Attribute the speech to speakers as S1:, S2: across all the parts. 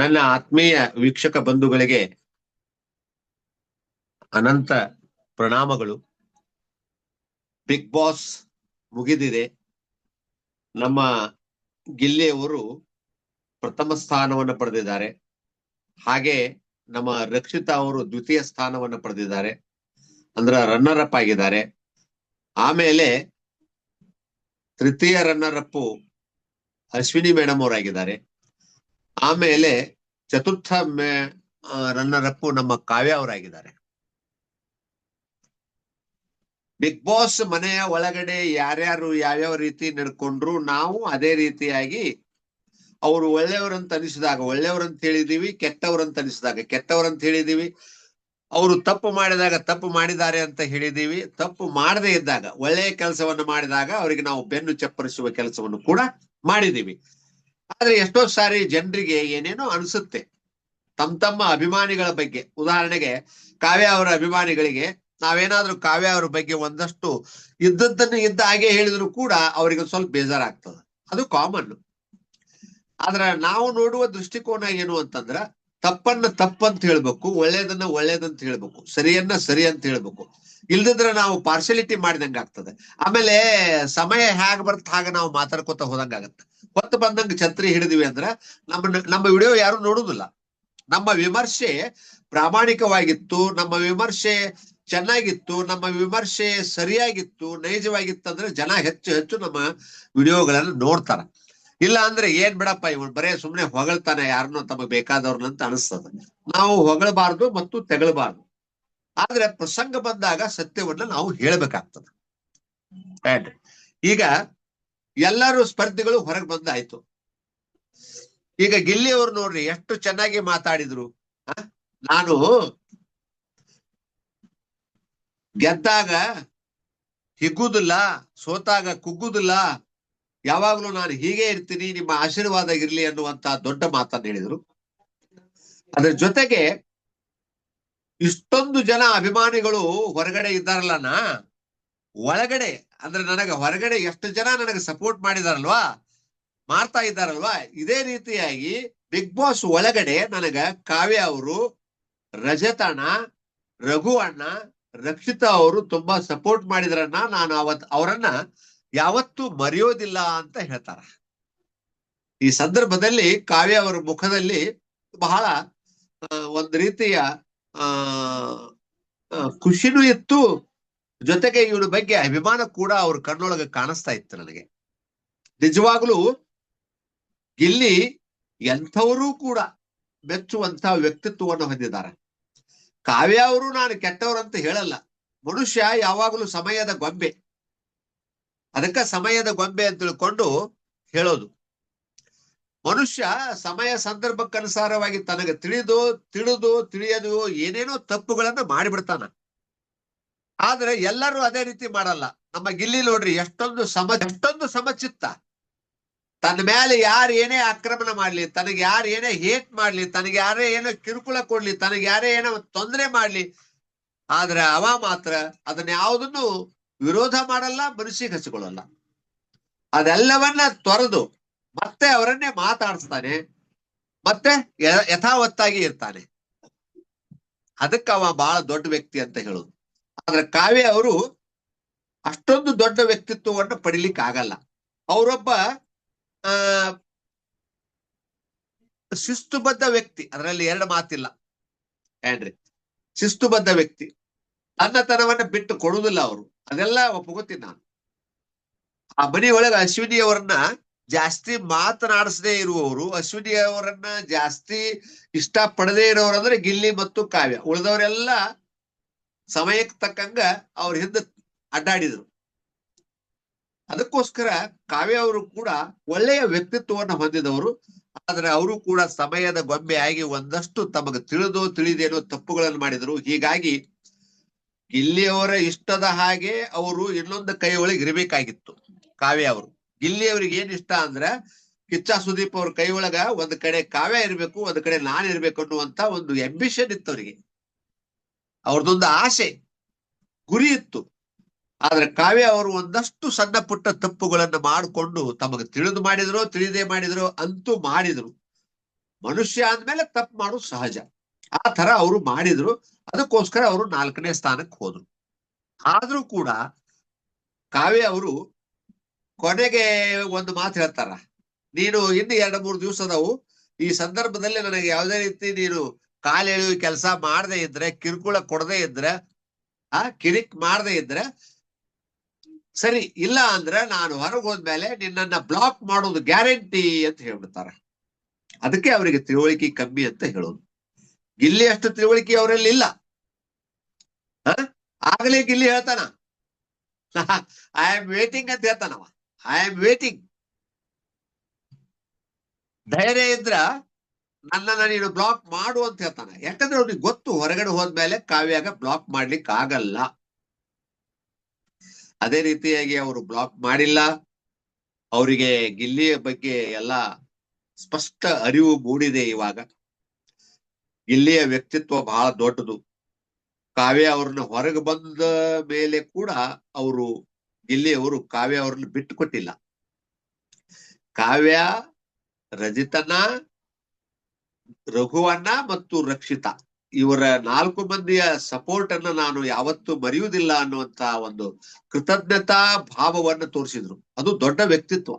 S1: ನನ್ನ ಆತ್ಮೀಯ ವೀಕ್ಷಕ ಬಂಧುಗಳಿಗೆ ಅನಂತ ಪ್ರಣಾಮಗಳು. ಬಿಗ್ ಬಾಸ್ ಮುಗಿದಿದೆ. ನಮ್ಮ ಗಿಲ್ಲೆಯವರು ಪ್ರಥಮ ಸ್ಥಾನವನ್ನು ಪಡೆದಿದ್ದಾರೆ. ಹಾಗೆ ನಮ್ಮ ರಕ್ಷಿತಾ ಅವರು ದ್ವಿತೀಯ ಸ್ಥಾನವನ್ನು ಪಡೆದಿದ್ದಾರೆ. ಅಂದ್ರೆ ರನ್ನರ್ ಅಪ್ ಆಗಿದ್ದಾರೆ. ಆಮೇಲೆ ತೃತೀಯ ರನ್ನರ್ ಅಪ್ ಅಶ್ವಿನಿ ಮೇಡಮ್ ಅವರಾಗಿದ್ದಾರೆ. ಆಮೇಲೆ ಚತುರ್ಥ ರನ್ನರ್ ಅಪ್ ನಮ್ಮ ಕಾವ್ಯ ಅವರಾಗಿದ್ದಾರೆ. ಬಿಗ್ ಬಾಸ್ ಮನೆಯ ಒಳಗಡೆ ಯಾರ್ಯಾರು ಯಾವ್ಯಾವ ರೀತಿ ನಡ್ಕೊಂಡ್ರು, ನಾವು ಅದೇ ರೀತಿಯಾಗಿ ಅವರು ಒಳ್ಳೆಯವರಂತ ಅನಿಸಿದಾಗ ಒಳ್ಳೆಯವರಂತ ಹೇಳಿದೀವಿ ಕೆಟ್ಟವರಂತ ಅನಿಸಿದಾಗ ಕೆಟ್ಟವರಂತ ಹೇಳಿದೀವಿ. ಅವರು ತಪ್ಪು ಮಾಡಿದಾಗ ತಪ್ಪು ಮಾಡಿದ್ದಾರೆ ಅಂತ ಹೇಳಿದೀವಿ. ತಪ್ಪು ಮಾಡದೇ ಇದ್ದಾಗ, ಒಳ್ಳೆಯ ಕೆಲಸವನ್ನು ಮಾಡಿದಾಗ, ಅವರಿಗೆ ನಾವು ಬೆನ್ನು ಚಪ್ಪರಿಸುವ ಕೆಲಸವನ್ನು ಕೂಡ ಮಾಡಿದೀವಿ. ಆದ್ರೆ ಎಷ್ಟೋ ಸಾರಿ ಜನರಿಗೆ ಏನೇನೋ ಅನಿಸುತ್ತೆ. ತಮ್ಮ ತಮ್ಮ ಅಭಿಮಾನಿಗಳ ಬಗ್ಗೆ. ಉದಾಹರಣೆಗೆ ಕಾವ್ಯ ಅವರ ಅಭಿಮಾನಿಗಳಿಗೆ ನಾವೇನಾದ್ರೂ ಕಾವ್ಯ ಅವರ ಬಗ್ಗೆ ಒಂದಷ್ಟು ಇದ್ದದ್ದನ್ನು ಇದ್ದ ಹಾಗೆ ಹೇಳಿದ್ರು ಕೂಡ ಅವರಿಗೆ ಸ್ವಲ್ಪ ಬೇಜಾರಾಗ್ತದ. ಅದು ಕಾಮನ್ ಆದ್ರ ನಾವು ನೋಡುವ ದೃಷ್ಟಿಕೋನ ಏನು ಅಂತಂದ್ರ ತಪ್ಪನ್ನ ತಪ್ಪಂತ ಹೇಳ್ಬೇಕು, ಒಳ್ಳೇದನ್ನ ಒಳ್ಳೇದಂತ ಹೇಳ್ಬೇಕು, ಸರಿಯನ್ನ ಸರಿ ಅಂತ ಹೇಳ್ಬೇಕು. ಇಲ್ದಿದ್ರೆ ನಾವು ಪಾರ್ಶಲಿಟಿ ಮಾಡಿದಂಗ ಆಗ್ತದೆ ಆಮೇಲೆ ಸಮಯ ಹೇಗ್ ಬರ್ತ ಹಾಗೆ ನಾವು ಮಾತಾಡ್ಕೋತ ಹೋದಂಗ ಆಗತ್ತೆ ಹೊತ್ತು ಬಂದಂಗ ಛತ್ರಿ ಹಿಡಿದಿವಿ ಅಂದ್ರ ನಮ್ಮ ನಮ್ಮ ವಿಡಿಯೋ ಯಾರು ನೋಡುದಿಲ್ಲ. ನಮ್ಮ ವಿಮರ್ಶೆ ಪ್ರಾಮಾಣಿಕವಾಗಿತ್ತು, ನಮ್ಮ ವಿಮರ್ಶೆ ಚೆನ್ನಾಗಿತ್ತು, ನಮ್ಮ ವಿಮರ್ಶೆ ಸರಿಯಾಗಿತ್ತು ನೈಜವಾಗಿತ್ತು ಅಂದ್ರೆ ಜನ ಹೆಚ್ಚು ಹೆಚ್ಚು ನಮ್ಮ ವಿಡಿಯೋಗಳನ್ನ ನೋಡ್ತಾರ. ಇಲ್ಲ ಅಂದ್ರೆ ಏನ್ ಬಿಡಪ್ಪ ಇವನ್ ಬರೇ ಸುಮ್ನೆ ಹೊಗಳ್ತಾನೆ, ಯಾರನ್ನೋ ತಮಗೆ ಬೇಕಾದವ್ರನ್ನಂತ ಅನಿಸ್ತದ. ನಾವು ಹೊಗಳಬಾರ್ದು ಮತ್ತು ತೆಗಳಬಾರ್ದು. ಆದ್ರೆ ಪ್ರಸಂಗ ಬಂದಾಗ ಸತ್ಯವನ್ನ ನಾವು ಹೇಳ್ಬೇಕಾಗ್ತದೆ. ಈಗ ಎಲ್ಲರೂ ಸ್ಪರ್ಧಿಗಳು ಹೊರಗೆ ಬಂದಾಯ್ತು. ಈಗ ಗಿಲ್ಲಿ ಅವ್ರು ನೋಡ್ರಿ, ಎಷ್ಟು ಚೆನ್ನಾಗಿ ಮಾತಾಡಿದ್ರು? ನಾನು ಗೆದ್ದಾಗ ಹಿಗ್ಗುದಿಲ್ಲ, ಸೋತಾಗ ಕುಗ್ಗುದಿಲ್ಲ, ಯಾವಾಗ್ಲೂ ನಾನು ಹೀಗೆ ಇರ್ತೀನಿ, ನಿಮ್ಮ ಆಶೀರ್ವಾದ ಇರ್ಲಿ ಅನ್ನುವಂತ ದೊಡ್ಡ ಮಾತನ್ನು ಹೇಳಿದ್ರು. ಅದ್ರ ಜೊತೆಗೆ ಇಷ್ಟೊಂದು ಜನ ಅಭಿಮಾನಿಗಳು ಹೊರಗಡೆ ಇದ್ದಾರಲ್ಲನ ಒಳಗಡೆ ಅಂದ್ರೆ ನನಗೆ ಹೊರಗಡೆ ಎಷ್ಟು ಜನ ನನಗೆ ಸಪೋರ್ಟ್ ಮಾಡಿದಾರಲ್ವಾ? ಮಾಡ್ತಾ ಇದ್ದಾರಲ್ವಾ? ಇದೇ ರೀತಿಯಾಗಿ ಬಿಗ್ ಬಾಸ್ ಒಳಗಡೆ ನನಗ ಕಾವ್ಯ ಅವರು ರಜತಣ್ಣ ರಘು ಅಣ್ಣ ರಕ್ಷಿತಾ ಅವರು ತುಂಬಾ ಸಪೋರ್ಟ್ ಮಾಡಿದ್ರನ್ನ ನಾನು ಅವತ್ ಅವರನ್ನ ಯಾವತ್ತೂ ಮರೆಯೋದಿಲ್ಲ ಅಂತ ಹೇಳ್ತಾರ. ಈ ಸಂದರ್ಭದಲ್ಲಿ ಕಾವ್ಯ ಅವರ ಮುಖದಲ್ಲಿ ಬಹಳ ಒಂದ್ ರೀತಿಯ ಆ, ಖುಷಿನೂ ಇತ್ತು. ಜೊತೆಗೆ ಇವನ ಬಗ್ಗೆ ಅಭಿಮಾನ ಕೂಡ ಅವ್ರ ಕಣ್ಣೊಳಗೆ ಕಾಣಿಸ್ತಾ ಇತ್ತು ನನಗೆ. ನಿಜವಾಗ್ಲೂ ಇಲ್ಲಿ ಎಂಥವರೂ ಕೂಡ ಮೆಚ್ಚುವಂತ ವ್ಯಕ್ತಿತ್ವವನ್ನು ಹೊಂದಿದ್ದಾರೆ. ಕಾವ್ಯ ಅವರು ನಾನು ಕೆಟ್ಟವರಂತ ಹೇಳಲ್ಲ. ಮನುಷ್ಯ ಯಾವಾಗಲೂ ಸಮಯದ ಗೊಂಬೆ. ಅದಕ್ಕ ಸಮಯದ ಗೊಂಬೆ ಅಂತ ತಿಳ್ಕೊಂಡು ಹೇಳೋದು. ಮನುಷ್ಯ ಸಮಯ ಸಂದರ್ಭಕ್ಕನುಸಾರವಾಗಿ ತನಗೆ ತಿಳಿದು ತಿಳಿದು, ತಿಳಿಯದು ಏನೇನೋ ತಪ್ಪುಗಳನ್ನ ಮಾಡಿಬಿಡ್ತಾನ. ಆದ್ರೆ ಎಲ್ಲರೂ ಅದೇ ರೀತಿ ಮಾಡಲ್ಲ. ನಮ್ಮ ಗಿಲ್ಲಿ ನೋಡ್ರಿ, ಎಷ್ಟೊಂದು ಸಮ, ಎಷ್ಟೊಂದು ಸಮಚಿತ್ತ. ತನ್ನ ಮೇಲೆ ಯಾರು ಏನೇ ಆಕ್ರಮಣ ಮಾಡ್ಲಿ, ತನಗೆ ಯಾರು ಏನೇ ಹೇಟ್ ಮಾಡ್ಲಿ, ತನಗೆ ಯಾರೇ ಏನೋ ಕಿರುಕುಳ ಕೊಡ್ಲಿ, ತನಗೆ ಯಾರೇ ಏನೋ ತೊಂದರೆ ಮಾಡ್ಲಿ, ಆದ್ರೆ ಅವ ಮಾತ್ರ ಅದನ್ನ ಯಾವುದನ್ನು ವಿರೋಧ ಮಾಡಲ್ಲ, ಮನಸ್ಸಿಗೆ ಹಚ್ಕೊಳ್ಳಲ್ಲ. ಅದೆಲ್ಲವನ್ನ ತೊರೆದು ಮತ್ತೆ ಅವರನ್ನೇ ಮಾತಾಡಿಸ್ತಾನೆ, ಮತ್ತೆ ಯಥಾವತ್ತಾಗಿ ಇರ್ತಾನೆ. ಅದಕ್ಕೆ ಅವ ಬಹಳ ದೊಡ್ಡ ವ್ಯಕ್ತಿ ಅಂತ ಹೇಳುದು. ಆದ್ರೆ ಕಾವ್ಯ ಅವರು ಅಷ್ಟೊಂದು ದೊಡ್ಡ ವ್ಯಕ್ತಿತ್ವವನ್ನು ಪಡಿಲಿಕ್ಕೆ ಆಗಲ್ಲ ಅವರೊಬ್ಬ, ಆ, ಶಿಸ್ತುಬದ್ಧ ವ್ಯಕ್ತಿ. ಅದರಲ್ಲಿ ಎರಡು ಮಾತಿಲ್ಲ. ಏನ್ರಿ ಶಿಸ್ತುಬದ್ಧ ವ್ಯಕ್ತಿ. ತನ್ನತನವನ್ನ ಬಿಟ್ಟು ಕೊಡುವುದಿಲ್ಲ ಅವರು. ಅದೆಲ್ಲ ಒಪ್ಪಗೋತೀನಿ ನಾನು. ಆ ಮನೆ ಒಳಗೆ ಅಶ್ವಿನಿ ಅವರನ್ನ ಜಾಸ್ತಿ ಮಾತನಾಡಿಸದೇ ಇರುವವರು, ಅಶ್ವಿನಿ ಅವರನ್ನ ಜಾಸ್ತಿ ಇಷ್ಟ ಪಡದೇ ಇರೋರು ಅಂದ್ರೆ ಗಿಲ್ಲಿ ಮತ್ತು ಕಾವ್ಯ. ಉಳಿದವರೆಲ್ಲ ಸಮಯಕ್ಕೆ ತಕ್ಕಂಗ ಅವ್ರ ಹಿಂದೆ ಅಡ್ಡಾಡಿದ್ರು. ಅದಕ್ಕೋಸ್ಕರ ಕಾವ್ಯ ಅವರು ಕೂಡ ಒಳ್ಳೆಯ ವ್ಯಕ್ತಿತ್ವವನ್ನು ಹೊಂದಿದವರು. ಆದ್ರೆ ಅವರು ಕೂಡ ಸಮಯದ ಗೊಂಬೆ ಆಗಿ ಒಂದಷ್ಟು ತಮಗೆ ತಿಳಿದು ತಿಳಿದೇನೋ ತಪ್ಪುಗಳನ್ನು ಮಾಡಿದ್ರು. ಹೀಗಾಗಿ ಗಿಲ್ಲಿಯವರ ಇಷ್ಟದ ಹಾಗೆ ಅವರು ಇನ್ನೊಂದು ಕೈ ಒಳಗೆ ಇರಬೇಕಾಗಿತ್ತು ಕಾವ್ಯ ಅವರು. ಗಿಲ್ಲಿ ಅವ್ರಿಗೆ ಏನ್ ಇಷ್ಟ ಅಂದ್ರ ಕಿಚ್ಚ ಸುದೀಪ್ ಅವ್ರ ಕೈ ಒಳಗ ಒಂದ್ ಕಡೆ ಕಾವ್ಯ ಇರ್ಬೇಕು, ಒಂದ್ ಕಡೆ ನಾನ್ ಇರ್ಬೇಕು ಅನ್ನುವಂತ ಒಂದು ಎಂಬಿಷನ್ ಇತ್ತು ಅವರಿಗೆ. ಅವ್ರದೊಂದು ಆಸೆ ಗುರಿ ಇತ್ತು ಆದ್ರೆ ಕಾವ್ಯ ಅವರು ಒಂದಷ್ಟು ಸಣ್ಣ ಪುಟ್ಟ ತಪ್ಪುಗಳನ್ನ ಮಾಡಿಕೊಂಡು ತಮಗೆ ತಿಳಿದು ಮಾಡಿದ್ರು, ತಿಳಿದೇ ಮಾಡಿದ್ರು ಅಂತೂ ಮಾಡಿದ್ರು. ಮನುಷ್ಯ ಅಂದ್ಮೇಲೆ ತಪ್ಪು ಮಾಡೋದು ಸಹಜ. ಆ ತರ ಅವರು ಮಾಡಿದ್ರು. ಅದಕ್ಕೋಸ್ಕರ ಅವರು ನಾಲ್ಕನೇ ಸ್ಥಾನಕ್ಕೆ ಹೋದ್ರು. ಆದ್ರೂ ಕೂಡ ಕಾವ್ಯ ಅವರು ಕೊನೆಗೆ ಒಂದು ಮಾತು ಹೇಳ್ತಾರ. ನೀನು ಇನ್ನು ಎರಡು ಮೂರು ದಿವಸ ಈ ಸಂದರ್ಭದಲ್ಲಿ ನನಗೆ ಯಾವುದೇ ರೀತಿ ನೀನು ಕಾಲೆಳೆಯುವ ಕೆಲಸ ಮಾಡದೆ ಇದ್ರೆ, ಕಿರುಕುಳ ಕೊಡದೆ ಇದ್ರೆ, ಆ, ಕಿರಿಕ್ ಮಾಡದೆ ಇದ್ರೆ, ಸರಿ, ಇಲ್ಲ ಅಂದ್ರೆ ನಾನು ಹೊರಗೆ ಹೋದ್ಮೇಲೆ ನಿನ್ನನ್ನ ಬ್ಲಾಕ್ ಮಾಡೋದು ಗ್ಯಾರಂಟಿ ಅಂತ ಹೇಳ್ಬಿಡ್ತಾರೆ. ಅದಕ್ಕೆ ಅವರಿಗೆ ತಿಳುವಳಿಕೆ ಕಮ್ಮಿ ಅಂತ ಹೇಳೋದು. ಗಿಲ್ಲಿ ಅಷ್ಟು ತಿಳುವಳಿಕೆ ಅವರಲ್ಲಿ ಇಲ್ಲ. ಹ? ಆಗ್ಲೇ ಗಿಲ್ಲಿ ಹೇಳ್ತಾನ. ಐ ಆಮ್ ವೇಟಿಂಗ್ ಅಂತ ಹೇಳ್ತಾನವ. ಐ ಆಮ್ ವೇಟಿಂಗ್ ಧೈರ್ಯ ಇದ್ರ ನನ್ನನ್ನ ನೀನು ಬ್ಲಾಕ್ ಮಾಡು ಅಂತ ಹೇಳ್ತಾನೆ. ಯಾಕಂದ್ರೆ ಅವ್ರಿಗೆ ಗೊತ್ತು, ಹೊರಗಡೆ ಹೋದ್ಮೇಲೆ ಕಾವ್ಯಾಗ ಬ್ಲಾಕ್ ಮಾಡ್ಲಿಕ್ಕೆ ಆಗಲ್ಲ. ಅದೇ ರೀತಿಯಾಗಿ ಅವರು ಬ್ಲಾಕ್ ಮಾಡಿಲ್ಲ. ಅವರಿಗೆ ಗಿಲ್ಲಿಯ ಬಗ್ಗೆ ಎಲ್ಲ ಸ್ಪಷ್ಟ ಅರಿವು ಮೂಡಿದೆ ಇವಾಗ. ಗಿಲ್ಲಿಯ ವ್ಯಕ್ತಿತ್ವ ಬಹಳ ದೊಡ್ಡದು. ಕಾವ್ಯ ಅವ್ರನ್ನ ಹೊರಗೆ ಬಂದ ಮೇಲೆ ಕೂಡ ಅವರು ಗಿಲ್ಲಿಯವರು ಕಾವ್ಯ ಅವ್ರನ್ನ ಬಿಟ್ಟು ಕೊಟ್ಟಿಲ್ಲ ಕಾವ್ಯ ರಜಿತನ ರಘುವನ್ನ ಮತ್ತು ರಕ್ಷಿತ. ಇವರ ನಾಲ್ಕು ಮಂದಿಯ ಸಪೋರ್ಟ್ ಅನ್ನ ನಾನು ಯಾವತ್ತೂ ಮರೆಯುವುದಿಲ್ಲ ಅನ್ನುವಂತ ಒಂದು ಕೃತಜ್ಞತಾ ಭಾವವನ್ನು ತೋರಿಸಿದ್ರು. ಅದು ದೊಡ್ಡ ವ್ಯಕ್ತಿತ್ವ.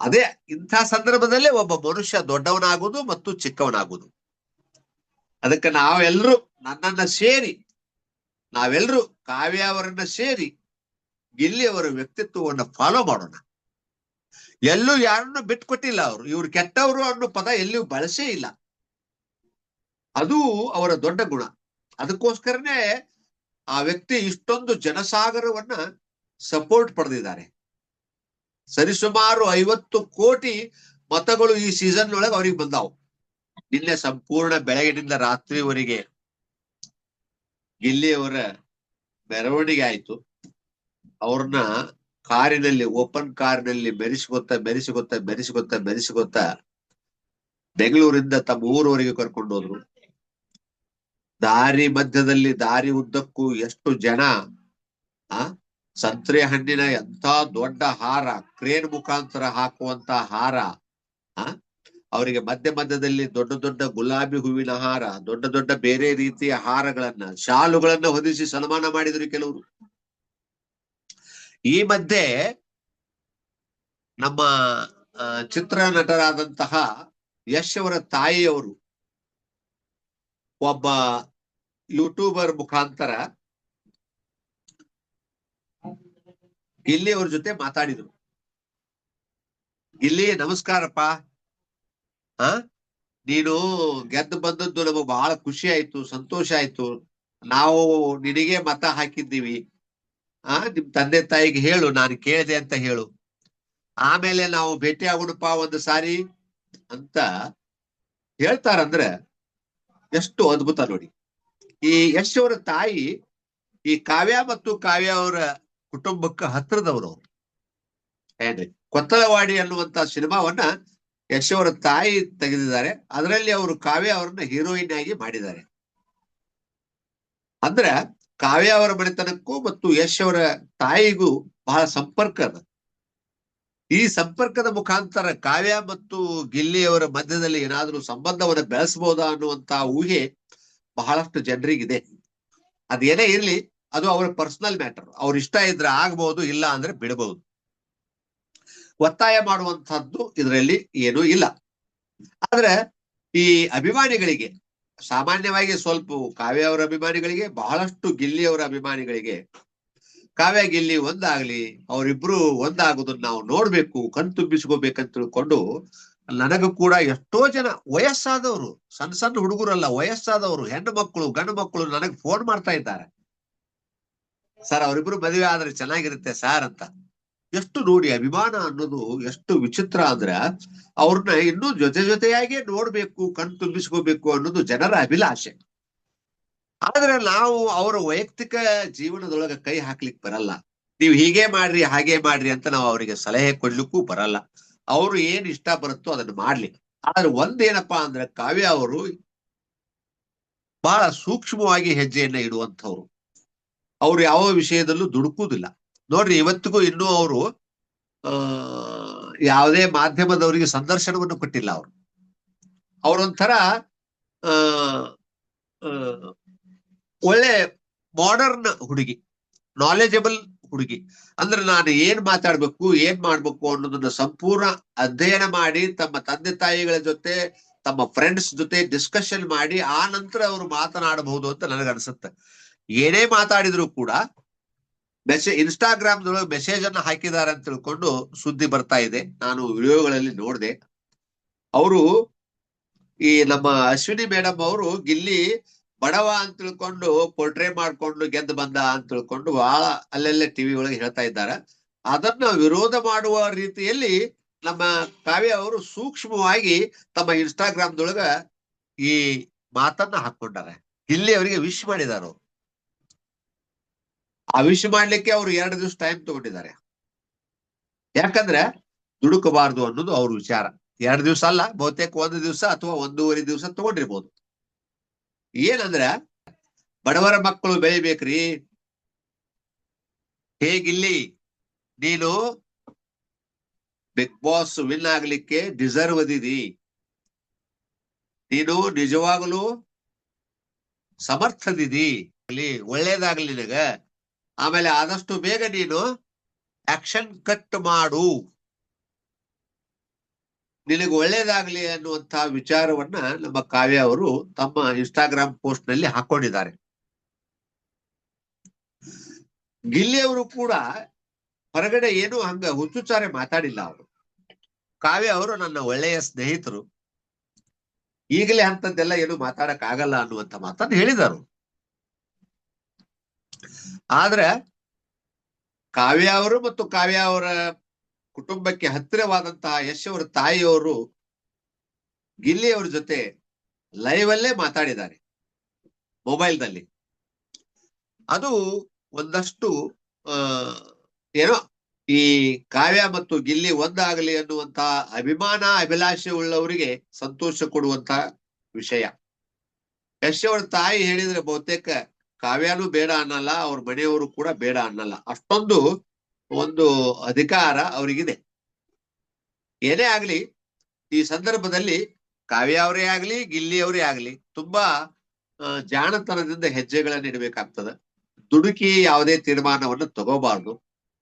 S1: ಅದೇ ಇಂಥ ಸಂದರ್ಭದಲ್ಲೇ ಒಬ್ಬ ಮನುಷ್ಯ ದೊಡ್ಡವನಾಗುವುದು ಮತ್ತು ಚಿಕ್ಕವನಾಗುವುದು. ಅದಕ್ಕೆ ನಾವೆಲ್ಲರೂ ನನ್ನನ್ನ ಸೇರಿ ನಾವೆಲ್ಲರೂ ಕಾವ್ಯ ಅವರನ್ನ ಸೇರಿ, ಗಿಲ್ಲಿ ಅವರ ವ್ಯಕ್ತಿತ್ವವನ್ನು ಫಾಲೋ ಮಾಡೋಣ. ಎಲ್ಲೂ ಯಾರನ್ನು ಬಿಟ್ಕೊಟ್ಟಿಲ್ಲ ಅವರು. ಇವ್ರು ಕೆಟ್ಟವರು ಅನ್ನೋ ಪದ ಎಲ್ಲಿಯೂ ಬಳಸೇ ಇಲ್ಲ. ಅದು ಅವರ ದೊಡ್ಡ ಗುಣ. ಅದಕ್ಕೋಸ್ಕರನೇ ಆ ವ್ಯಕ್ತಿ ಇಷ್ಟೊಂದು ಜನಸಾಗರವನ್ನ ಸಪೋರ್ಟ್ ಪಡೆದಿದ್ದಾರೆ. ಸರಿಸುಮಾರು ಐವತ್ತು ಕೋಟಿ ಮತಗಳು ಈ ಸೀಸನ್ ಒಳಗೆ ಅವ್ರಿಗೆ ಬಂದಾವು. ನಿನ್ನೆ ಸಂಪೂರ್ಣ ಬೆಳಗಿನಿಂದ ರಾತ್ರಿವರೆಗೆ ಇಲ್ಲಿಯವರ ಮೆರವಣಿಗೆ ಆಯ್ತು. ಅವ್ರನ್ನ ಕಾರಿನಲ್ಲಿ, ಓಪನ್ ಕಾರಿನಲ್ಲಿ ಮೆರೆಸಿಕೊತ್ತ ಮೆರೆಸಿಕೊತ್ತ ಮೆರೆಸಿಕೊತ್ತ ಮೆರೆಸಿಕೊತ್ತ ಬೆಂಗಳೂರಿಂದ ತಮ್ಮ ಊರವರೆಗೆ ಕರ್ಕೊಂಡು ಹೋದ್ರು. ದಾರಿ ಮಧ್ಯದಲ್ಲಿ, ದಾರಿ ಉದ್ದಕ್ಕೂ ಎಷ್ಟು ಜನ, ಆ, ಸಂತ್ರೆ ಹಣ್ಣಿನ ಎಂತ ದೊಡ್ಡ ಹಾರ, ಕ್ರೇನ್ ಮುಖಾಂತರ ಹಾಕುವಂತ ಹಾರ, ಆ, ಅವರಿಗೆ ಮಧ್ಯ ಮಧ್ಯದಲ್ಲಿ ದೊಡ್ಡ ದೊಡ್ಡ ಗುಲಾಬಿ ಹೂವಿನ ಹಾರ, ದೊಡ್ಡ ದೊಡ್ಡ ಬೇರೆ ರೀತಿಯ ಹಾರಗಳನ್ನ, ಶಾಲುಗಳನ್ನ ಹೊದಿಸಿ ಸನ್ಮಾನ ಮಾಡಿದ್ರು ಕೆಲವರು. ಈ ಮಧ್ಯೆ ನಮ್ಮ ಚಿತ್ರ ನಟರಾದಂತಹ ಯಶ್ ಅವರ ತಾಯಿಯವರು ಒಬ್ಬ ಯೂಟ್ಯೂಬರ್ ಮುಖಾಂತರ ಗಿಲ್ಲಿ ಅವ್ರ ಜೊತೆ ಮಾತಾಡಿದ್ರು. ಗಿಲ್ಲಿ, ನಮಸ್ಕಾರಪ್ಪ. ಆ? ನೀನು ಗೆದ್ದು ಬಂದದ್ದು ನಮಗ್ ಬಹಳ ಖುಷಿ ಆಯ್ತು, ಸಂತೋಷ ಆಯ್ತು. ನಾವು ನಿನಗೆ ಮತ ಹಾಕಿದ್ದೀವಿ. ಆ ನಿಮ್ ತಂದೆ ತಾಯಿಗೆ ಹೇಳು, ನಾನು ಕೇಳಿದೆ ಅಂತ ಹೇಳು. ಆಮೇಲೆ ನಾವು ಭೇಟಿ ಆಗೋಣಪ್ಪ ಒಂದು ಸಾರಿ ಅಂತ ಹೇಳ್ತಾರಂದ್ರೆ ಎಷ್ಟು ಅದ್ಭುತ ನೋಡಿ. ಈ ಯಶ್ ಅವರ ತಾಯಿ, ಈ ಕಾವ್ಯ ಮತ್ತು ಕಾವ್ಯ ಅವರ ಕುಟುಂಬಕ್ಕೆ ಹತ್ರದವರು. ಏನ್ರಿ? ಕೊತ್ತಲವಾಡಿ ಅನ್ನುವಂತ ಸಿನಿಮಾವನ್ನ ಯಶ್ ಅವರ ತಾಯಿ ತೆಗೆದಿದ್ದಾರೆ. ಅದರಲ್ಲಿ ಅವರು ಕಾವ್ಯ ಅವರನ್ನ ಹೀರೋಯಿನ್ ಆಗಿ ಮಾಡಿದ್ದಾರೆ. ಅಂದ್ರ ಕಾವ್ಯ ಅವರ ಮನೆತನಕ್ಕೂ ಮತ್ತು ಯಶ್ ಅವರ ತಾಯಿಗೂ ಬಹಳ ಸಂಪರ್ಕ ಅದ. ಈ ಸಂಪರ್ಕದ ಮುಖಾಂತರ ಕಾವ್ಯ ಮತ್ತು ಗಿಲ್ಲಿಯವರ ಮಧ್ಯದಲ್ಲಿ ಏನಾದರೂ ಸಂಬಂಧವನ್ನು ಬೆಳೆಸಬಹುದಾ ಅನ್ನುವಂತ ಊಹೆ ಬಹಳಷ್ಟು ಜನರಿಗಿದೆ. ಅದೇನೇ ಇರಲಿ, ಅದು ಅವರ ಪರ್ಸನಲ್ ಮ್ಯಾಟರ್ ಅವ್ರ ಇಷ್ಟ ಇದ್ರೆ ಆಗ್ಬಹುದು ಇಲ್ಲ ಅಂದ್ರೆ ಬಿಡಬಹುದು ಒತ್ತಾಯ ಮಾಡುವಂತಹದ್ದು ಇದರಲ್ಲಿ ಏನೂ ಇಲ್ಲ. ಆದ್ರೆ ಈ ಅಭಿಮಾನಿಗಳಿಗೆ ಸಾಮಾನ್ಯವಾಗಿ ಸ್ವಲ್ಪ ಕಾವ್ಯ ಅವರ ಅಭಿಮಾನಿಗಳಿಗೆ, ಬಹಳಷ್ಟು ಗಿಲ್ಲಿ ಅವರ ಅಭಿಮಾನಿಗಳಿಗೆ ಕಾವ್ಯ ಗಿಲ್ಲಿ ಒಂದಾಗ್ಲಿ, ಅವರಿಬ್ರು ಒಂದಾಗೋದನ್ನ ನಾವು ನೋಡ್ಬೇಕು, ಕಣ್ ತುಂಬಿಸ್ಕೋಬೇಕಂತ ತಿಳ್ಕೊಂಡು ನನಗೂ ಕೂಡ ಎಷ್ಟೋ ಜನ ವಯಸ್ಸಾದವರು, ಸಣ್ಣ ಸಣ್ಣ ಹುಡುಗರಲ್ಲ, ವಯಸ್ಸಾದವರು ಹೆಣ್ಣು ಮಕ್ಕಳು ಗಂಡು ಮಕ್ಕಳು ನನಗೆ ಫೋನ್ ಮಾಡ್ತಾ ಇದ್ದಾರೆ. ಸರ್, ಅವರಿಬ್ರು ಮದುವೆ ಆದ್ರೆ ಚೆನ್ನಾಗಿರುತ್ತೆ, ಸರ್ ಅಂತ. ಎಷ್ಟು ನೋಡಿ ಅಭಿಮಾನ ಅನ್ನೋದು ಎಷ್ಟು ವಿಚಿತ್ರ ಅಂದ್ರೆ ಅವ್ರನ್ನ ಇನ್ನೂ ಜೊತೆ ಜೊತೆಯಾಗಿ ನೋಡ್ಬೇಕು ಕಣ್ ತುಂಬಿಸ್ಕೋಬೇಕು ಅನ್ನೋದು ಜನರ ಅಭಿಲಾಷೆ. ಆದ್ರೆ ನಾವು ಅವರ ವೈಯಕ್ತಿಕ ಜೀವನದೊಳಗ ಕೈ ಹಾಕ್ಲಿಕ್ ಬರಲ್ಲ. ನೀವು ಹೀಗೆ ಮಾಡ್ರಿ, ಹಾಗೆ ಮಾಡ್ರಿ ಅಂತ ನಾವು ಅವರಿಗೆ ಸಲಹೆ ಕೊಡ್ಲಿಕ್ಕೂ ಬರಲ್ಲ. ಅವರು ಏನ್ ಇಷ್ಟ ಬರುತ್ತೋ ಅದನ್ನ ಮಾಡ್ಲಿ. ಆದ್ರೆ ಒಂದೇನಪ್ಪಾ ಅಂದ್ರೆ ಕಾವ್ಯ ಅವರು ಬಹಳ ಸೂಕ್ಷ್ಮವಾಗಿ ಹೆಜ್ಜೆಯನ್ನ ಇಡುವಂಥವ್ರು. ಅವ್ರು ಯಾವ ವಿಷಯದಲ್ಲೂ ದುಡುಕುವುದಿಲ್ಲ. ನೋಡ್ರಿ, ಇವತ್ತಿಗೂ ಇನ್ನೂ ಅವರು, ಆ, ಯಾವುದೇ ಮಾಧ್ಯಮದವರಿಗೆ ಸಂದರ್ಶನವನ್ನು ಕೊಟ್ಟಿಲ್ಲ ಅವರು. ಅವರೊಂಥರ, ಆ ಒಳ್ಳೆ ಮಾಡರ್ನ್ ಹುಡುಗಿ ನಾಲೆಜಬಲ್ ಹುಡುಗಿ. ಅಂದ್ರೆ ನಾನು ಏನ್ ಮಾತಾಡ್ಬೇಕು, ಏನ್ ಮಾಡ್ಬೇಕು ಅನ್ನೋದನ್ನ ಸಂಪೂರ್ಣ ಅಧ್ಯಯನ ಮಾಡಿ, ತಮ್ಮ ತಂದೆ ತಾಯಿಗಳ ಜೊತೆ, ತಮ್ಮ ಫ್ರೆಂಡ್ಸ್ ಜೊತೆ ಡಿಸ್ಕಷನ್ ಮಾಡಿ, ಆ ನಂತರ ಅವರು ಮಾತನಾಡಬಹುದು ಅಂತ ನನಗನ್ಸುತ್ತೆ. ಏನೇ ಮಾತಾಡಿದ್ರು ಕೂಡ ಮೆಸೇಜ್ ಇನ್ಸ್ಟಾಗ್ರಾಮ್ದೊಳಗೆ ಮೆಸೇಜ್ ಅನ್ನ ಹಾಕಿದ್ದಾರೆ ಅಂತ ತಿಳ್ಕೊಂಡು ಸುದ್ದಿ ಬರ್ತಾ ಇದೆ. ನಾನು ವಿಡಿಯೋಗಳಲ್ಲಿ ನೋಡಿದೆ. ಅವರು ಈ ನಮ್ಮ ಅಶ್ವಿನಿ ಮೇಡಮ್ ಅವರು ಗಿಲ್ಲಿ ಬಡವ ಅಂತ ತಿಳ್ಕೊಂಡು ಪೋರ್ಟ್ರೇ ಮಾಡ್ಕೊಂಡು ಗೆದ್ದ ಬಂದ ಅಂತ ತಿಳ್ಕೊಂಡು ಬಹಳ ಅಲ್ಲೆಲ್ಲೇ ಟಿವಿ ಒಳಗೆ ಹೇಳ್ತಾ ಇದ್ದಾರೆ. ಅದನ್ನ ವಿರೋಧ ಮಾಡುವ ರೀತಿಯಲ್ಲಿ ನಮ್ಮ ಕಾವ್ಯ ಅವರು ಸೂಕ್ಷ್ಮವಾಗಿ ತಮ್ಮ ಇನ್ಸ್ಟಾಗ್ರಾಮ್ದೊಳಗ ಈ ಮಾತನ್ನ ಹಾಕೊಂಡಾರೆ ಗಿಲ್ಲಿ ಅವರಿಗೆ ವಿಶ್ ಮಾಡಿದಾರು. ಆ ವಿಶ್ ಮಾಡ್ಲಿಕ್ಕೆ ಅವರು ಎರಡು ದಿವಸ ಟೈಮ್ ತಗೊಂಡಿದ್ದಾರೆ. ಯಾಕಂದ್ರೆ ದುಡುಕಬಾರದು ಅನ್ನೋದು ಅವ್ರ ವಿಚಾರ. ಎರಡು ದಿವಸ ಅಲ್ಲ, ಬಹುತೇಕ ಒಂದು ದಿವಸ ಅಥವಾ ಒಂದೂವರೆ ದಿವಸ ತಗೊಂಡಿರ್ಬೋದು. ಏನಂದ್ರ ಬಡವರ ಮಕ್ಕಳು ಬೆಳಿಬೇಕ್ರಿ. ಹೇಗಿಲ್ಲಿ? ನೀನು ಬಿಗ್ ಬಾಸ್ ವಿನ್ ಆಗ್ಲಿಕ್ಕೆ ಡಿಸರ್ವ್ ಅದಿದಿ. ನೀನು ನಿಜವಾಗಲೂ ಸಮರ್ಥದಿದಿ. ಒಳ್ಳೇದಾಗ್ಲಿ ನಿನಗ. ಆಮೇಲೆ ಆದಷ್ಟು ಬೇಗ ನೀನು ಆಕ್ಷನ್ ಕಟ್ ಮಾಡು. ನಿನಗೆ ಒಳ್ಳೇದಾಗ್ಲಿ ಅನ್ನುವಂತಹ ವಿಚಾರವನ್ನ ನಮ್ಮ ಕಾವ್ಯ ಅವರು ತಮ್ಮ ಇನ್ಸ್ಟಾಗ್ರಾಮ್ ಪೋಸ್ಟ್ನಲ್ಲಿ ಹಾಕೊಂಡಿದ್ದಾರೆ. ಗಿಲ್ಲಿಯವರು ಕೂಡ ಹೊರಗಡೆ ಏನು ಹಂಗ ಹುಚ್ಚುಚಾರೆ ಮಾತಾಡಿಲ್ಲ ಅವರು. ಕಾವ್ಯ ಅವರು ನನ್ನ ಒಳ್ಳೆಯ ಸ್ನೇಹಿತರು. ಈಗಲೇ ಅಂತದ್ದೆಲ್ಲ ಏನು ಮಾತಾಡಕ್ ಆಗಲ್ಲ ಅನ್ನುವಂತ ಮಾತನ್ನು ಹೇಳಿದರು. ಆದ್ರೆ ಕಾವ್ಯ ಅವರು ಮತ್ತು ಕಾವ್ಯ ಅವರ ಕುಟುಂಬಕ್ಕೆ ಹತ್ತಿರವಾದಂತಹ ಯಶ್ ಅವರ ತಾಯಿಯವರು ಗಿಲ್ಲಿ ಅವ್ರ ಜೊತೆ ಲೈವ್ ಅಲ್ಲೇ ಮಾತಾಡಿದ್ದಾರೆ ಮೊಬೈಲ್ನಲ್ಲಿ ಅದು ಒಂದಷ್ಟು ಏನೋ ಈ ಕಾವ್ಯ ಮತ್ತು ಗಿಲ್ಲಿ ಒಂದಾಗಲಿ ಅನ್ನುವಂತಹ ಅಭಿಮಾನ, ಅಭಿಲಾಷೆ ಉಳ್ಳವರಿಗೆ ಸಂತೋಷ ಕೊಡುವಂತ ವಿಷಯ. ಯಶ್ ಅವರ ತಾಯಿ ಹೇಳಿದ್ರೆ ಬಹುತೇಕ ಕಾವ್ಯನೂ ಬೇಡ ಅನ್ನಲ್ಲ, ಅವ್ರ ಮನೆಯವರು ಕೂಡ ಬೇಡ ಅನ್ನಲ್ಲ. ಅಷ್ಟೊಂದು ಒಂದು ಅಧಿಕಾರ ಅವರಿಗಿದೆ. ಏನೇ ಆಗ್ಲಿ, ಈ ಸಂದರ್ಭದಲ್ಲಿ ಕಾವ್ಯ ಅವರೇ ಆಗ್ಲಿ, ಗಿಲ್ಲಿ ಅವರೇ ಆಗ್ಲಿ, ತುಂಬಾ ಜಾಣತನದಿಂದ ಹೆಜ್ಜೆಗಳನ್ನ ಇಡಬೇಕಾಗ್ತದ. ದುಡುಕಿ ಯಾವುದೇ ತೀರ್ಮಾನವನ್ನು ತಗೋಬಾರ್ದು.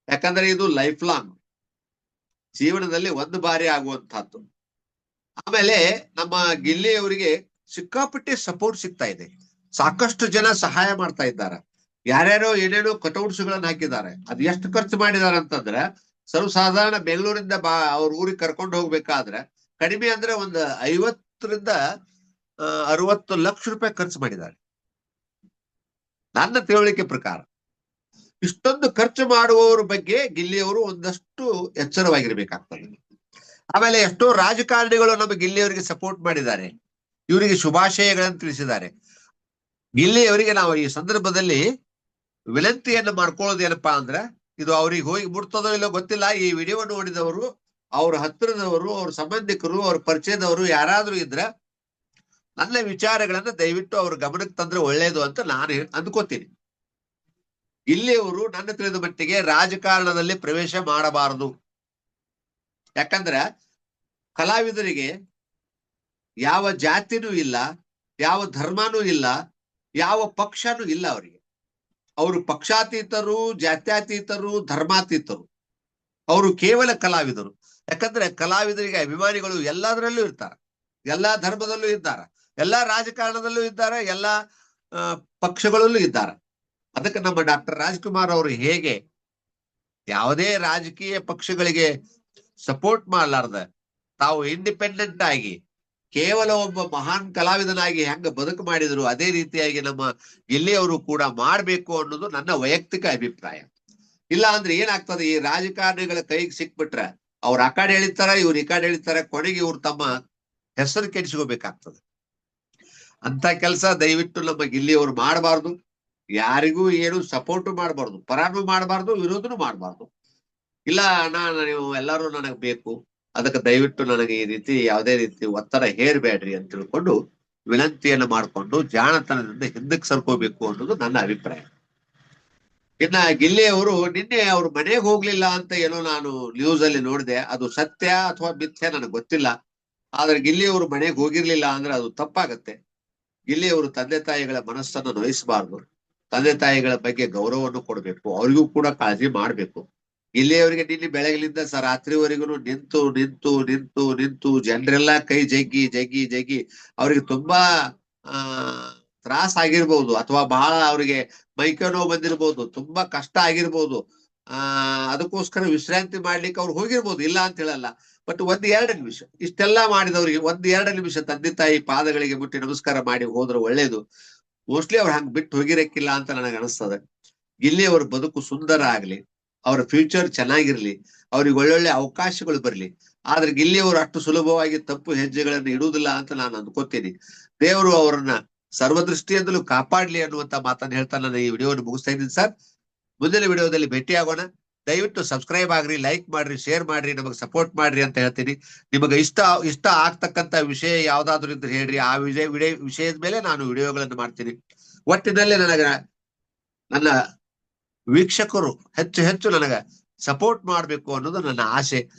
S1: ಯಾಕಂದ್ರೆ ಇದು ಲೈಫ್ ಲಾಂಗ್ ಜೀವನದಲ್ಲಿ ಒಂದು ಬಾರಿ ಆಗುವಂತಹದ್ದು ಆಮೇಲೆ ನಮ್ಮ ಗಿಲ್ಲಿ ಅವರಿಗೆ ಸಿಕ್ಕಾಪಟ್ಟೆ ಸಪೋರ್ಟ್ ಸಿಗ್ತಾ ಇದೆ. ಸಾಕಷ್ಟು ಜನ ಸಹಾಯ ಮಾಡ್ತಾ ಇದ್ದಾರೆ. ಯಾರ್ಯಾರೋ ಏನೇನೋ ಕಟೌಟ್ಸ್ ಗಳನ್ನ ಹಾಕಿದ್ದಾರೆ. ಅದ್ ಎಷ್ಟು ಖರ್ಚು ಮಾಡಿದಾರೆ ಅಂತಂದ್ರೆ, ಸರ್ವಸಾಧಾರಣ ಬೆಂಗಳೂರಿಂದ ಬಾ, ಅವ್ರ ಊರಿಗೆ ಕರ್ಕೊಂಡು ಹೋಗ್ಬೇಕಾದ್ರೆ ಕಡಿಮೆ ಅಂದ್ರೆ ಒಂದು ಐವತ್ತರಿಂದ ಅರವತ್ತು ಲಕ್ಷ ರೂಪಾಯಿ ಖರ್ಚು ಮಾಡಿದ್ದಾರೆ. ನನ್ನ ತಿಳುವಳಿಕೆ ಪ್ರಕಾರ ಇಷ್ಟೊಂದು ಖರ್ಚು ಮಾಡುವವರ ಬಗ್ಗೆ ಗಿಲ್ಲಿಯವರು ಒಂದಷ್ಟು ಎಚ್ಚರವಾಗಿರ್ಬೇಕಾಗ್ತದೆ. ಆಮೇಲೆ ಎಷ್ಟೋ ರಾಜಕಾರಣಿಗಳು ನಮ್ಮ ಗಿಲ್ಲಿಯವರಿಗೆ ಸಪೋರ್ಟ್ ಮಾಡಿದ್ದಾರೆ. ಇವರಿಗೆ ಶುಭಾಶಯಗಳನ್ನು ತಿಳಿಸಿದ್ದಾರೆ. ಗಿಲ್ಲಿಯವರಿಗೆ ನಾವು ಈ ಸಂದರ್ಭದಲ್ಲಿ ವಿನಂತಿಯನ್ನು ಮಾಡ್ಕೊಳ್ಳೋದು ಏನಪ್ಪಾ ಅಂದ್ರೆ, ಇದು ಅವ್ರಿಗೆ ಹೋಗಿ ಮುಟ್ತದೋ ಇಲ್ಲೋ ಗೊತ್ತಿಲ್ಲ. ಈ ವಿಡಿಯೋ ನೋಡಿದವರು, ಅವ್ರ ಹತ್ತಿರದವರು, ಅವ್ರ ಸಂಬಂಧಿಕರು, ಅವ್ರ ಪರಿಚಯದವರು ಯಾರಾದ್ರೂ ಇದ್ರೆ ನನ್ನ ವಿಚಾರಗಳನ್ನ ದಯವಿಟ್ಟು ಅವ್ರ ಗಮನಕ್ಕೆ ತಂದ್ರೆ ಒಳ್ಳೇದು ಅಂತ ನಾನು ಅಂದ್ಕೋತೀನಿ. ಇಲ್ಲಿಯವರು ನನ್ನ ತಿಳಿದ ಮಟ್ಟಿಗೆ ರಾಜಕಾರಣದಲ್ಲಿ ಪ್ರವೇಶ ಮಾಡಬಾರದು. ಯಾಕಂದ್ರೆ ಕಲಾವಿದರಿಗೆ ಯಾವ ಜಾತಿನೂ ಇಲ್ಲ, ಯಾವ ಧರ್ಮನೂ ಇಲ್ಲ ಯಾವ ಪಕ್ಷನೂ ಇಲ್ಲ ಅವರಿಗೆ. ಅವರು ಪಕ್ಷಾತೀತರು, ಜಾತ್ಯಾತೀತರು, ಧರ್ಮಾತೀತರು. ಅವರು ಕೇವಲ ಕಲಾವಿದರು. ಯಾಕಂದ್ರೆ ಕಲಾವಿದರಿಗೆ ಅಭಿಮಾನಿಗಳು ಎಲ್ಲದರಲ್ಲೂ ಇರ್ತಾರೆ. ಎಲ್ಲಾ ಧರ್ಮದಲ್ಲೂ ಇದ್ದಾರೆ. ಎಲ್ಲಾ ರಾಜಕಾರಣದಲ್ಲೂ ಇದ್ದಾರೆ. ಎಲ್ಲಾ ಪಕ್ಷಗಳಲ್ಲೂ ಇದ್ದಾರೆ. ಅದಕ್ಕೆ ನಮ್ಮ ಡಾಕ್ಟರ್ ರಾಜ್ಕುಮಾರ್ ಅವರು ಹೇಗೆ ಯಾವುದೇ ರಾಜಕೀಯ ಪಕ್ಷಗಳಿಗೆ ಸಪೋರ್ಟ್ ಮಾಡಲಾರ್ದ ತಾವು ಇಂಡಿಪೆಂಡೆಂಟ್ ಆಗಿ ಕೇವಲ ಒಬ್ಬ ಮಹಾನ್ ಕಲಾವಿದನಾಗಿ ಹೆಂಗ ಬದುಕು ಮಾಡಿದ್ರು ಅದೇ ರೀತಿಯಾಗಿ ನಮ್ಮ ಗಿಲ್ಲಿಯವರು ಕೂಡ ಮಾಡ್ಬೇಕು ಅನ್ನೋದು ನನ್ನ ವೈಯಕ್ತಿಕ ಅಭಿಪ್ರಾಯ. ಇಲ್ಲ ಅಂದ್ರೆ ಏನಾಗ್ತದೆ, ಈ ರಾಜಕಾರಣಿಗಳ ಕೈಗೆ ಸಿಕ್ಬಿಟ್ರೆ ಅವ್ರ ಆ ಕಡೆ ಎಳಿತಾರ, ಇವ್ರು ಈ ಕಡೆ ಕೊನೆಗೆ ಇವ್ರು ತಮ್ಮ ಹೆಸರು ಕೆಡಿಸ್ಕೋಬೇಕಾಗ್ತದೆ. ಅಂತ ಕೆಲಸ ದಯವಿಟ್ಟು ನಮ್ಮ ಗಿಲ್ಲಿಯವರು ಮಾಡಬಾರ್ದು. ಯಾರಿಗೂ ಏನು ಸಪೋರ್ಟ್ ಮಾಡಬಾರ್ದು ಪರಾನು ಮಾಡಬಾರ್ದು, ವಿರೋಧನೂ ಮಾಡಬಾರ್ದು. ಇಲ್ಲ ನಾನು ನೀವು ಎಲ್ಲರೂ ನನಗೆ ಬೇಕು. ಅದಕ್ಕೆ ದಯವಿಟ್ಟು ನನಗೆ ಈ ರೀತಿ ಯಾವುದೇ ರೀತಿ ಒತ್ತಡ ಹೇರ್ಬೇಡ್ರಿ ಅಂತ ತಿಳ್ಕೊಂಡು ವಿನಂತಿಯನ್ನು ಮಾಡಿಕೊಂಡು ಜಾಣತನದಿಂದ ಹಿಂದಕ್ಕೆ ಸರ್ಕೋಬೇಕು ಅನ್ನೋದು ನನ್ನ ಅಭಿಪ್ರಾಯ. ಇನ್ನ ಗಿಲ್ಲಿಯವರು ನಿನ್ನೆ ಅವ್ರ ಮನೆಗೆ ಹೋಗ್ಲಿಲ್ಲ ಅಂತ ಏನೋ ನಾನು ನ್ಯೂಸ್ ಅಲ್ಲಿ ನೋಡಿದೆ. ಅದು ಸತ್ಯ ಅಥವಾ ಮಿಥ್ಯ ನನಗೆ ಗೊತ್ತಿಲ್ಲ. ಆದ್ರೆ ಗಿಲ್ಲಿಯವರು ಮನೆಗೆ ಹೋಗಿರ್ಲಿಲ್ಲ ಅಂದ್ರೆ ಅದು ತಪ್ಪಾಗತ್ತೆ. ಗಿಲ್ಲಿಯವರು ತಂದೆ ತಾಯಿಗಳ ಮನಸ್ಸನ್ನು ನೋಯಿಸಬಾರ್ದು. ತಂದೆ ತಾಯಿಗಳ ಬಗ್ಗೆ ಗೌರವವನ್ನು ಕೊಡಬೇಕು. ಅವರಿಗೂ ಕೂಡ ಕಾಳಜಿ ಮಾಡ್ಬೇಕು. ಇಲ್ಲಿಯವರಿಗೆ ನಿನ್ನೆ ಬೆಳಗಿನಿಂದ ಸ ರಾತ್ರಿವರೆಗೂ ನಿಂತು ನಿಂತು ನಿಂತು ನಿಂತು ಜನರೆಲ್ಲ ಕೈ ಜಗ್ಗಿ ಜಗ್ಗಿ ಜಗ್ಗಿ. ಅವ್ರಿಗೆ ತುಂಬಾ, ಆ, ತ್ರಾಸ ಆಗಿರ್ಬೋದು ಅಥವಾ ಬಹಳ ಅವ್ರಿಗೆ ಮೈಕೈ ನೋವು ಬಂದಿರ್ಬೋದು, ತುಂಬಾ ಕಷ್ಟ ಆಗಿರ್ಬೋದು. ಆ, ಅದಕ್ಕೋಸ್ಕರ ವಿಶ್ರಾಂತಿ ಮಾಡ್ಲಿಕ್ಕೆ ಅವ್ರು ಹೋಗಿರ್ಬೋದು, ಇಲ್ಲ ಅಂತ ಹೇಳಲ್ಲ. ಬಟ್ ಒಂದ್ ಎರಡು ನಿಮಿಷ, ಇಷ್ಟೆಲ್ಲ ಮಾಡಿದವ್ರಿಗೆ ಒಂದ್ ಎರಡು ನಿಮಿಷ ತಂದೆ ತಾಯಿ ಪಾದಗಳಿಗೆ ಮುಟ್ಟಿ ನಮಸ್ಕಾರ ಮಾಡಿ ಹೋದ್ರೆ ಒಳ್ಳೇದು. ಮೋಸ್ಟ್ಲಿ ಅವ್ರು ಹಂಗ್ ಬಿಟ್ಟು ಹೋಗಿರಕ್ಕಿಲ್ಲ ಅಂತ ನನಗೆ ಅನಿಸ್ತದೆ ಇಲ್ಲಿ ಅವ್ರ ಬದುಕು ಸುಂದರ ಆಗ್ಲಿ. ಅವ್ರ ಫ್ಯೂಚರ್ ಚೆನ್ನಾಗಿರ್ಲಿ, ಅವ್ರಿಗೆ ಒಳ್ಳೊಳ್ಳೆ ಅವಕಾಶಗಳು ಬರಲಿ. ಆದ್ರೆ ಗಿಲ್ಲಿಯವರು ಅಷ್ಟು ಸುಲಭವಾಗಿ ತಪ್ಪು ಹೆಜ್ಜೆಗಳನ್ನು ಇಡುವುದಿಲ್ಲ ಅಂತ ನಾನು ಅಂದ್ಕೋತೀನಿ. ದೇವರು ಅವರನ್ನ ಸರ್ವದೃಷ್ಟಿಯಿಂದಲೂ ಕಾಪಾಡ್ಲಿ ಅನ್ನುವಂತ ಮಾತನ್ನ ಹೇಳ್ತಾ ನಾನು ಈ ವಿಡಿಯೋವನ್ನು ಮುಗಿಸ್ತಾ ಇದ್ದೀನಿ ಸರ್. ಮುಂದಿನ ವಿಡಿಯೋದಲ್ಲಿ ಭೇಟಿಯಾಗೋಣ. ದಯವಿಟ್ಟು ಸಬ್ಸ್ಕ್ರೈಬ್ ಆಗ್ರಿ ಲೈಕ್ ಮಾಡ್ರಿ ಶೇರ್ ಮಾಡ್ರಿ, ನಮಗೆ ಸಪೋರ್ಟ್ ಮಾಡ್ರಿ ಅಂತ ಹೇಳ್ತೀನಿ. ನಿಮಗೆ ಇಷ್ಟ ಇಷ್ಟ ಆಗ್ತಕ್ಕಂತ ವಿಷಯ ಯಾವ್ದಾದ್ರು ಇದ್ರೆ ಹೇಳ್ರಿ. ಆ ವಿಷಯ ವಿಡಿಯೋ ವಿಷಯದ ಮೇಲೆ ನಾನು ವಿಡಿಯೋಗಳನ್ನು ಮಾಡ್ತೀನಿ. ಒಟ್ಟಿನಲ್ಲಿ ನನಗ, ನನ್ನ ವೀಕ್ಷಕರು ಹೆಚ್ಚು ಹೆಚ್ಚು ನನಗೆ ಸಪೋರ್ಟ್ ಮಾಡಬೇಕು ಅನ್ನೋದು ನನ್ನ ಆಸೆ.